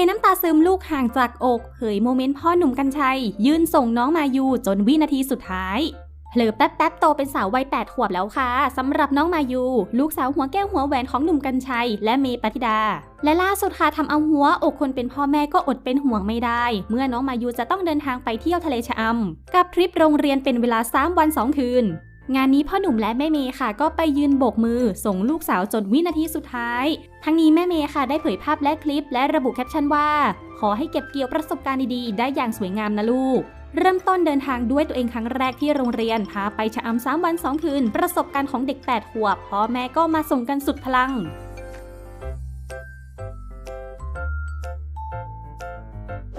ย์น้ำตาซึมลูกห่างจากอกเผยโมเมนต์พ่อหนุ่มกัญชัย ยื่นส่งน้องมายูจนวินาทีสุดท้ายเผลอแป๊บๆโตเป็นสาววัย 8 ขวบแล้วค่ะสำหรับน้องมายู ลูกสาวหัวแก้วหัวแหวนของหนุ่มกัญชัย และเมย์ปฏิดา และล่าสุดค่ะทำเอาหัวอกคนเป็นพ่อแม่ก็อดเป็นห่วงไม่ได้ เมื่อน้องมายูจะต้องเดินทางไปเที่ยวทะเลชะอำกับทริปโรงเรียนเป็นเวลา 3 วัน 2 คืน งานนี้พ่อหนุ่มและแม่เมย์ค่ะ ก็ไปยืนโบกมือ ส่งลูกสาวจนวินาทีสุดท้าย ทั้งนี้แม่เมย์ค่ะได้เผยภาพและคลิป และระบุแคปชั่นว่า ขอให้เก็บเกี่ยวประสบการณ์ดีๆ ได้อย่างสวยงามนะลูก เริ่มต้นเดินทางด้วยตัวเองครั้งแรกที่โรงเรียน พาไปชะอำสามวันสองคืน ประสบการณ์ของเด็ก 8 ขวบพ่อแม่ก็มาส่งกันสุดพลัง